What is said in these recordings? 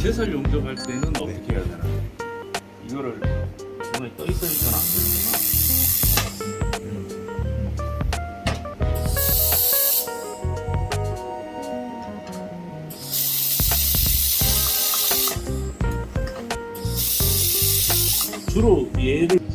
제설 용접할 때는 어떻게 해야 되나? 이거를 눈에 떠 있으니까 안 되는구나. 주로 얘를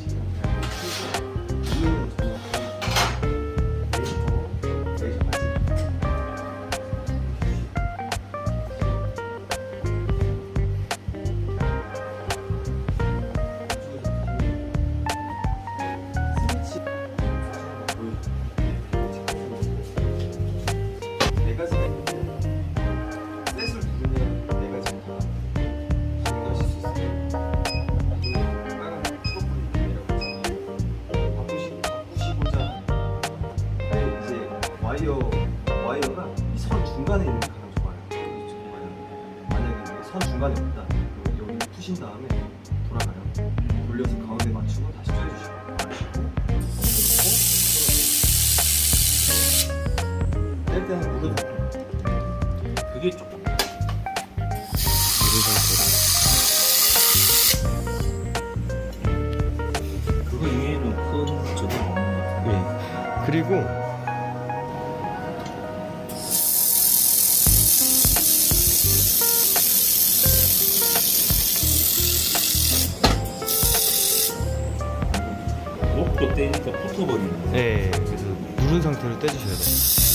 와이어 와이어가 이 선 중간에 있는 게 가장 좋아요. 와이어. 만약에 선 중간에 없다. 여기 푸신 다음에 돌아가요. 돌려서 가운데 맞추고 다시 조여주시고 뺄 때는 무릎 그게 조금. 네. 그리고 목도 떼니까 붙어버리는 거. 네, 그래서 누른 상태로 떼주셔야 돼요.